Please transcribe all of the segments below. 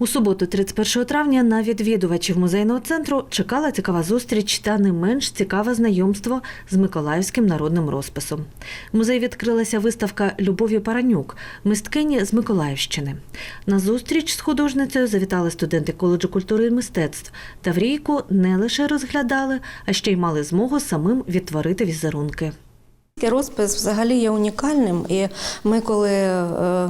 У суботу, 31 травня, на відвідувачів музейного центру чекала цікава зустріч та не менш цікаве знайомство з миколаївським народним розписом. В музеї відкрилася виставка Любові Паранюк, мисткині з Миколаївщини. На зустріч з художницею завітали студенти коледжу культури і мистецтв. Таврійку не лише розглядали, а ще й мали змогу самим відтворити візерунки. Розпис взагалі є унікальним, і ми, коли е,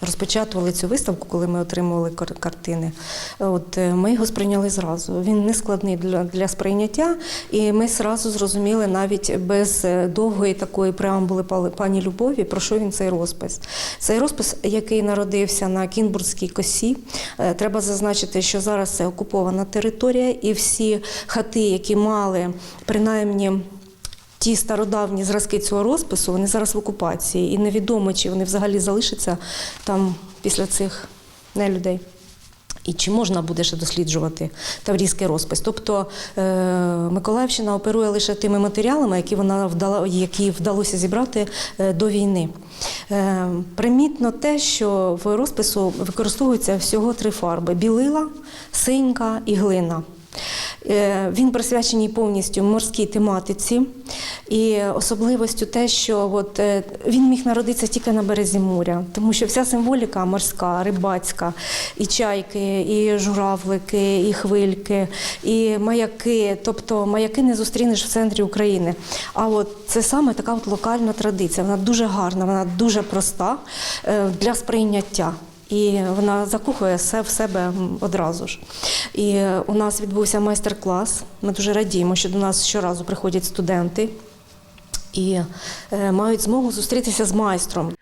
розпочатували цю виставку, коли ми отримували кар- картини, от е, ми його сприйняли зразу. Він не складний для, для сприйняття, і ми зразу зрозуміли навіть без е, довгої такої преамбули пані Любові, про що він цей розпис. Цей розпис, який народився на Кінбурзькій косі, е, треба зазначити, що зараз це окупована територія, і всі хати, які мали принаймні. Ті стародавні зразки цього розпису, вони зараз в окупації, і невідомо, чи вони взагалі залишаться там після цих нелюдей. І чи можна буде ще досліджувати таврійський розпис? Тобто е, Миколаївщина оперує лише тими матеріалами, які вона вдала, які вдалося зібрати е, до війни. Е, примітно те, що в розпису використовуються всього три фарби: білила, синька і глина. Е, Він присвячений повністю морській тематиці, і особливостю те, що от, е, він міг народитися тільки на березі моря, тому що вся символіка морська, рибацька, і чайки, і журавлики, і хвильки, і маяки. Тобто маяки не зустрінеш в центрі України. А от це саме така от локальна традиція. Вона дуже гарна, вона дуже проста е, для сприйняття. І вона закохує все в себе одразу ж. І у нас відбувся майстер-клас. Ми дуже радіємо, що до нас щоразу приходять студенти і е, мають змогу зустрітися з майстром.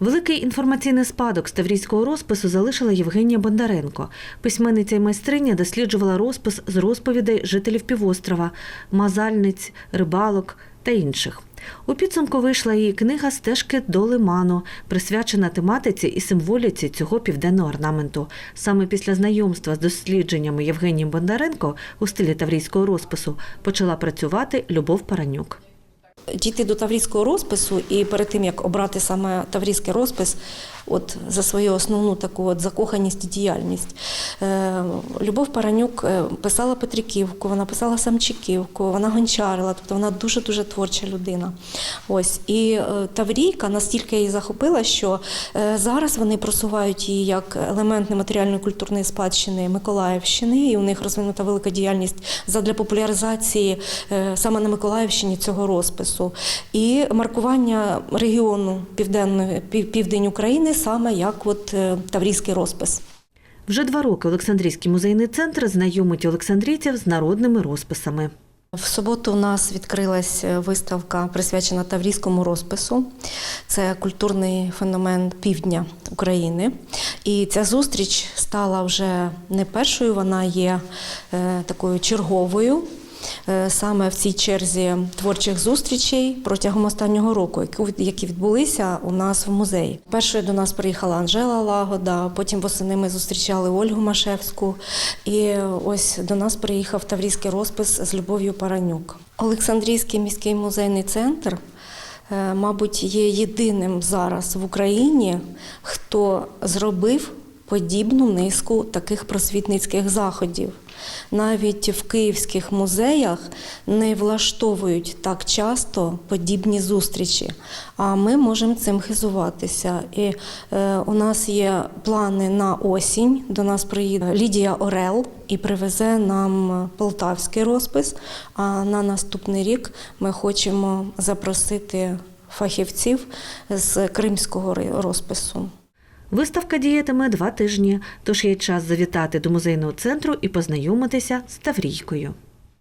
Великий інформаційний спадок з таврійського розпису залишила Євгенія Бондаренко. Письменниця й майстриня досліджувала розпис з розповідей жителів півострова, мазальниць, рибалок та інших. У підсумку вийшла її книга Стежки до лиману, присвячена тематиці і символіці цього південного орнаменту. Саме після знайомства з дослідженнями Євгенії Бондаренко у стилі таврійського розпису почала працювати Любов Паранюк. Дійти до таврійського розпису, і перед тим як обрати саме таврійський розпис, от за свою основну таку от закоханість і діяльність. Е, Любов Паранюк е, писала Петриківку, вона писала Самчиківку, вона гончарила, тобто вона дуже дуже творча людина. Ось і е, Таврійка настільки її захопила, що зараз вони просувають її як елемент нематеріальної культурної спадщини Миколаївщини, і у них розвинута велика діяльність задля популяризації саме на Миколаївщині цього розпису і маркування регіону південної пів- південь України саме як от е, таврійський розпис. Вже два роки Олександрійський музейний центр знайомить олександрійців з народними розписами. В суботу у нас відкрилась е, виставка, присвячена таврійському розпису. Це культурний феномен півдня України. І ця зустріч стала вже не першою, вона є е, такою черговою. Е, Саме в цій черзі творчих зустрічей протягом останнього року, які відбулися у нас в музеї. Першою до нас приїхала Анжела Лагода, потім восени ми зустрічали Ольгу Машевську. І ось до нас приїхав Таврійський розпис з Любов'ю Паранюк. Олександрійський міський музейний центр, е, мабуть, є єдиним зараз в Україні, хто зробив подібну низку таких просвітницьких заходів. Навіть в київських музеях не влаштовують так часто подібні зустрічі, а ми можемо цим хизуватися. І е, у нас є плани на осінь. До нас приїде Лідія Орел і привезе нам полтавський розпис. А на наступний рік ми хочемо запросити фахівців з кримського розпису. Виставка діятиме два тижні, тож є час завітати до музейного центру і познайомитися з Таврійкою.